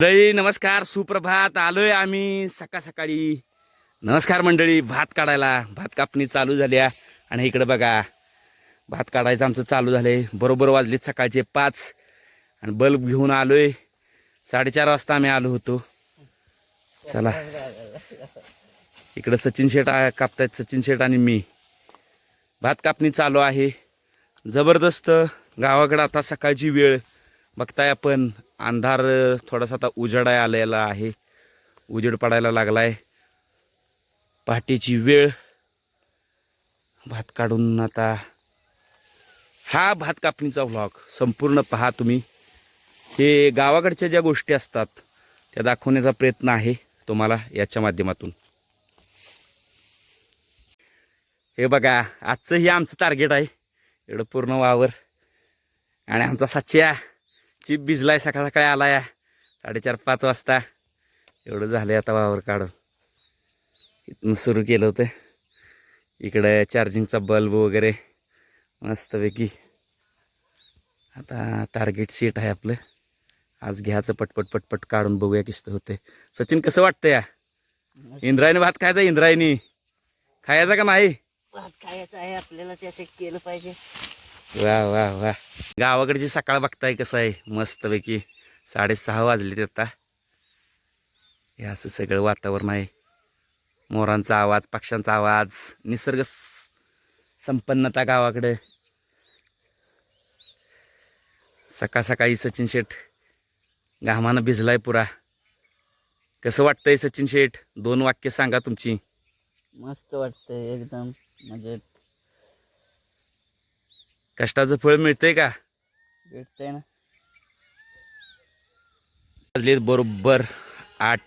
मंडळी नमस्कार सुप्रभात. आलोय आम्ही सकाळ सकाळी. नमस्कार मंडळी भात काढायला. भात कापणी चालू झाली आहे आणि इकडे बघा भात काढायचं आमचं चालू झालंय. बरोबर वाजलेत सकाळचे पाच. आणि बल्ब घेऊन आलोय. साडेचार वाजता आम्ही आलो होतो. चला. इकडं सचिन शेठ कापतायत सचिन शेठ आणि मी. भात कापणी चालू आहे. जबरदस्त. गावाकडं आता सकाळची वेळ. बघताय आपण. अंधार थोडासा आता उजेड आलेला आहे. उजेड पडायला आहे पहाटेची वेळ. भात काढून आता हा भात कापणीचा व्लॉग संपूर्ण पहा तुम्ही. हे गावाकडच्या ज्या गोष्टी असतात त्या दाखवण्याचा प्रयत्न आहे तुम्हाला याच्या माध्यमातून. हे बघा आजचं हे आमचं टार्गेट आहे. एवढं पूर्ण वावर आणि आमचा सच्या चिप भिजलाय सकाळ सकाळी आलाय. साडेचार पाच वाजता. एवढं झालंय आता वावर काढून. इथनं सुरू केलं होतं. इकडं चार्जिंगचा बल्ब वगैरे मस्तपैकी. आता टार्गेट सीट आहे आपलं. आज घ्यायचं पटपट पटपट काढून बघूया किस्त होते सचिन कसं वाटतं या? इंद्रायणी भात खायचा इंद्रायणी? खायचा का नाही? भात खायचं आहे आपल्याला त्याचे केलं पाहिजे. वा वा वा. गावाकडची सकाळ बघताय कसं आहे? मस्तपैकी साडेसहा वाजले आता. हे असं सगळं वातावरण आहे. मोरांचा आवाज पक्ष्यांचा आवाज निसर्ग संपन्नता गावाकडे. सकाळ सकाळी सचिन शेठ घामानं भिजलाय पुरा. कसं वाटतंय सचिन शेठ? दोन वाक्य सांगा तुमची. मस्त वाटतंय एकदम. म्हणजे कष्टाचं फळ मिळतंय का? भेटतंय ना. वाजलेत बरोबर आठ.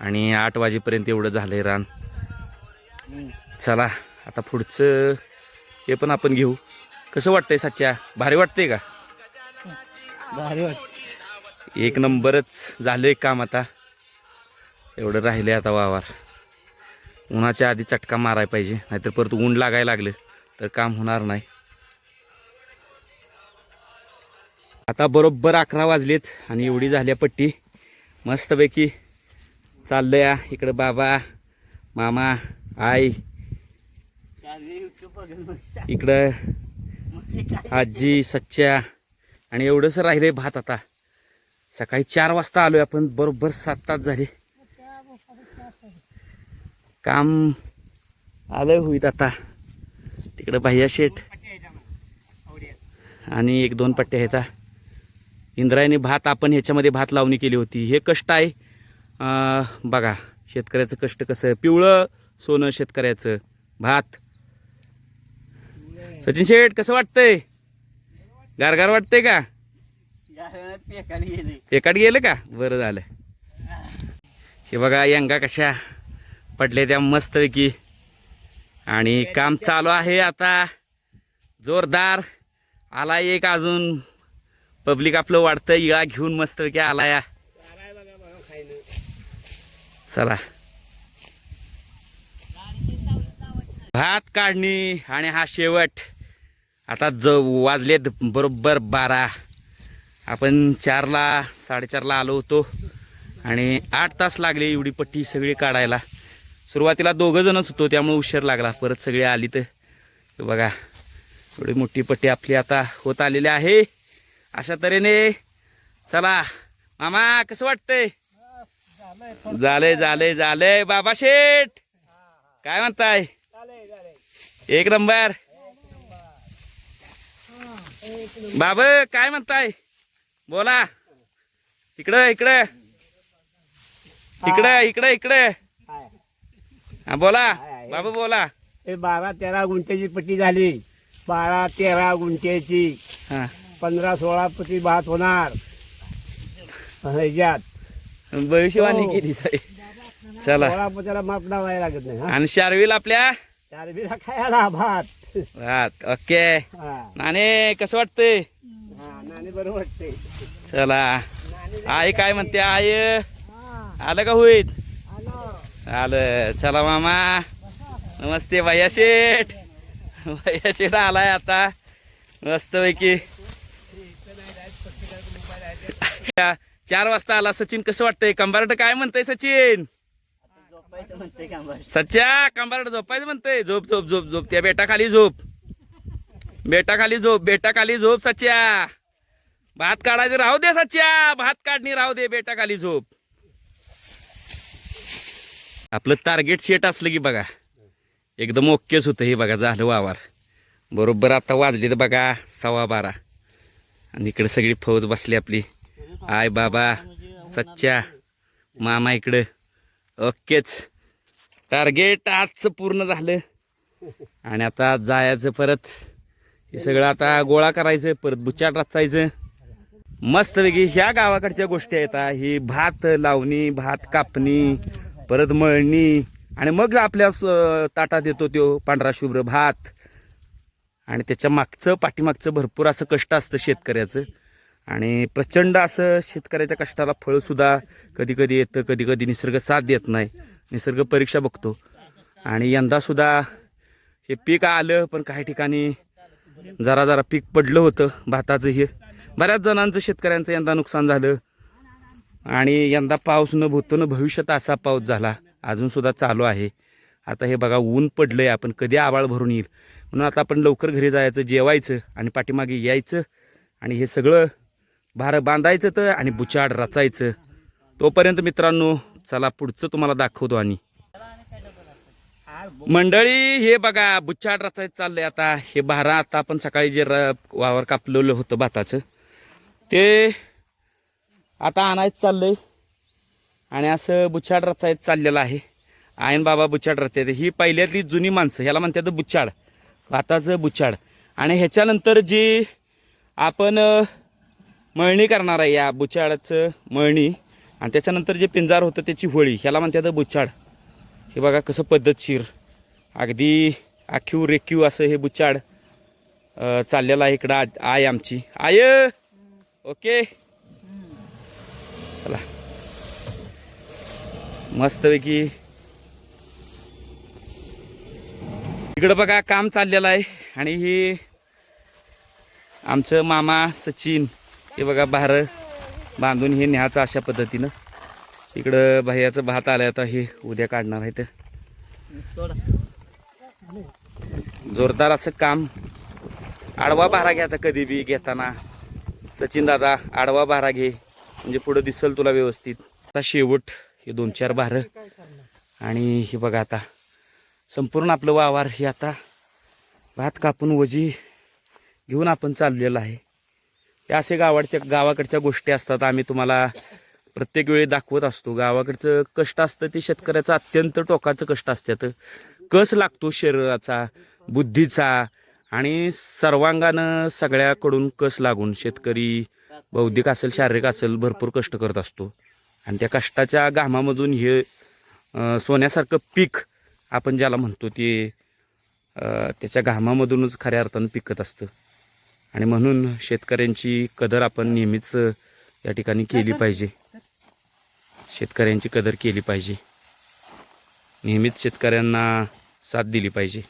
आणि आठ वाजेपर्यंत एवढं झालंय रान. चला आता पुढचं हे पण आपण घेऊ. कसं वाटतंय सच्या? भारी वाटतंय का? भारी वाटत एक नंबरच झालंय काम आता. एवढं राहिले आता वावर. उन्हाच्या आधी चटका मारायला पाहिजे नाहीतर परत ऊन लागायला लागलं तर काम होणार नाही. आता बरोबर अकरा वाजलेत आणि एवढी झाल्या पट्टी. मस्तपैकी चाललंय या इकडं बाबा मामा आई. इकडं आजी सच्च्या आणि एवढंच राहिले भात आता. सकाळी चार वाजता आलोय आपण बरोबर सात तास झाले. काम आलंय होईत आता. तिकडं भैया शेठ. आणि एक दोन पट्ट्या आहेत इंद्रायणी भात आपण ह्याच्यामध्ये भात लावणी केली होती. हे कष्ट आहे. बघा शेतकऱ्याचं कष्ट कसं? आहे पिवळं सोनं शेतकऱ्याचं. भात. सचिन शेठ कसं वाटतंय? गारगार वाटतंय का? एकाड गेलं का? बरं झालं. हे बघा यंगा कशा पडले त्या मस्तपैकी. आणि काम चालू आहे आता. जोरदार. आला एक अजून. पब्लिक आपलं वाढतं इळा घेऊन मस्त की आला या. चला. भात काढणी आणि हा शेवट. आता ज वाजलेत बरोबर बारा. आपण चारला साडेचारला आलो होतो. आणि आठ तास लागले एवढी पट्टी सगळी काढायला. सुरुवातीला दोघं जणच होतो त्यामुळे उशीर लागला. परत सगळी आली तर बघा एवढी मोठी पट्टी आपली आता होत आलेली आहे. अशा तऱ्हेने चला. मामा कसं वाटतंय? झालंय झालंय झालंय. बाबा शेठ काय म्हणताय? एक नंबर. बाब काय म्हणताय? बोला. इकडं इकडं. इकडं इकडं इकडं. हा बोला. बाबा बोला. बारा तेरा गुंठ्याची पट्टी झाली. बारा तेरा गुंठ्याची. हा. पंधरा सोळा पट्टी भात होणार. ह्याच्यात भविष्यवाणी हो. केली साहेब चला. सोळा पत्याला माप लावायला लागत नाही हा. आणि शार्विल आपल्या? चार खायला भात? भात. ओके. हा. नाणे कसं वाटतंय? हा, नाणी बरं वाटते चला. आई काय म्हणते आई? आलं का होईत आलं. चला मामा. नमस्ते भैया शेठ. भैया शेठ आलाय आता. मस्तपैकी. चार वाजता आला सचिन कसं वाटतंय? कंबारट काय म्हणतंय सचिन? सच्चा कंबारट झोपायचं म्हणतंय. झोप झोप झोप झोप. त्या बेटा खाली झोप. बेटा खाली झोप बेटा खाली झोप सच्या. भात काढायचं राहू दे सच्या. भात काढणी राहू दे बेटा खाली झोप. आपलं टार्गेट सेट असलं की बघा. एकदम ओकेच होतं हे बघा झालं वावर. बरोबर आता वाजले तर बघा सव्वा बारा. आणि इकडे सगळी फौज बसली आपली. आय बाबा सच्च्या मामा इकडं. ओकेच. टार्गेट आजचं पूर्ण झालं. आणि आता जायचं परत. हे सगळं आता गोळा करायचं परत बुचाट रचायचं. मस्तपैकी ह्या गावाकडच्या गोष्टी आहेत. ही भात लावणी भात कापणी परत मळणी. आणि मग आपल्या ताटात येतो तो पांढरा शुभ्र भात. आणि त्याच्या मागचं पाठीमागचं भरपूर असं कष्ट असतं शेतकऱ्याचं. आणि प्रचंड असं शेतकऱ्याच्या कष्टाला फळसुद्धा कधी कधी येतं कधी कधी निसर्ग साथ देत नाही. निसर्ग परीक्षा बघतो. आणि यंदासुद्धा हे पीक आलं पण काही ठिकाणी जरा जरा पीक पडलं होतं भाताचं हे बऱ्याच जणांचं शेतकऱ्यांचं यंदा नुकसान झालं. आणि यंदा पाऊस न भूतो न भविष्यात असा पाऊस झाला. अजूनसुद्धा चालू आहे. आता हे बघा ऊन पडलं आहे आपण कधी आबाळ भरून येईल. म्हणून आता आपण लवकर घरी जायचं जेवायचं आणि पाठीमागे यायचं. आणि हे सगळं भारं बांधायचं तर आणि बुचाड रचायचं. तोपर्यंत मित्रांनो चला पुढचं तुम्हाला दाखवतो आणि. मंडळी हे बघा बुच्चाड रचायचं चाललंय आता. हे भारा आता आपण सकाळी जे र- वावर कापलेलं होतं भाताचं ते आता आणायचं चाललंय. आणि असं बुच्चाड रचायचं चाललेलं आहे. आयन बाबा बुच्चाड रचतात. ही पहिल्यातली जुनी माणसं ह्याला म्हणतात बुच्चाड भाताचं बुच्चाड आणि ह्याच्यानंतर जी आपण मळणी करणार आहे या बुचाडाचं मळणी. आणि त्याच्यानंतर जे पिंजार होतं त्याची होळी ह्याला म्हणतात बुचाड हे बघा कसं पद्धतशीर. अगदी आखीव रेखीव असं हे बुचाड चाललेलं आहे इकडं आ- आय आमची. आय ओके. चला. मस्तपैकी. इकडं बघा काम चाललेलं आहे. आणि ही आमचं मामा सचिन. हे बघा भारं बांधून हे न्यायचं अशा पद्धतीनं. इकडं भैयाचं भात आलं आता हे उद्या काढणार आहे तर जोरदार असं काम. आडवा भारा घ्यायचा कधी बी घेताना. सचिन दादा आडवा भारा घे. म्हणजे पुढं दिसल तुला व्यवस्थित. आता शेवट हे दोन चार भारं. आणि हे बघा आता. संपूर्ण आपलं वावर हे आता भात कापून वजी घेऊन आपण चाललेलं आहे. या असे गावाकडच्या गावाकडच्या गोष्टी असतात. आम्ही तुम्हाला प्रत्येक वेळी दाखवत असतो. गावाकडचं कष्ट असतं ते शेतकऱ्याचं अत्यंत टोकाचं कष्ट असतात. कस लागतो शरीराचा बुद्धीचा आणि सर्वांगानं सगळ्याकडून कस लागून शेतकरी बौद्धिक असेल शारीरिक असेल भरपूर कष्ट करत असतो. आणि त्या कष्टाच्या घामामधून हे सोन्यासारखं पीक आपण ज्याला म्हणतो ते त्याच्या घामामधूनच खऱ्या अर्थानं पिकत असतं. आणि म्हणून शेतकऱ्यांची कदर आपण नेहमीच या ठिकाणी केली पाहिजे. शेतकऱ्यांची कदर केली पाहिजे. नेहमीच शेतकऱ्यांना साथ दिली पाहिजे.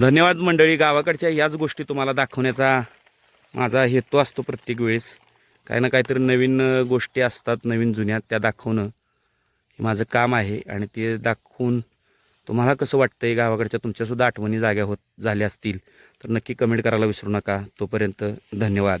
धन्यवाद मंडळी. गावाकडच्या याच गोष्टी तुम्हाला दाखवण्याचा माझा हेतू असतो प्रत्येक वेळेस. काही ना काहीतरी नवीन गोष्टी असतात नवीन जुन्या त्या दाखवणं हे माझं काम आहे आणि ते दाखवून तुम्हाला कसं वाटतं आहे गावाकडच्या तुमच्यासुद्धा आठवणी जाग्या होत झाल्या असतील. तर नक्की कमेंट करायला विसरू नका. तोपर्यंत धन्यवाद.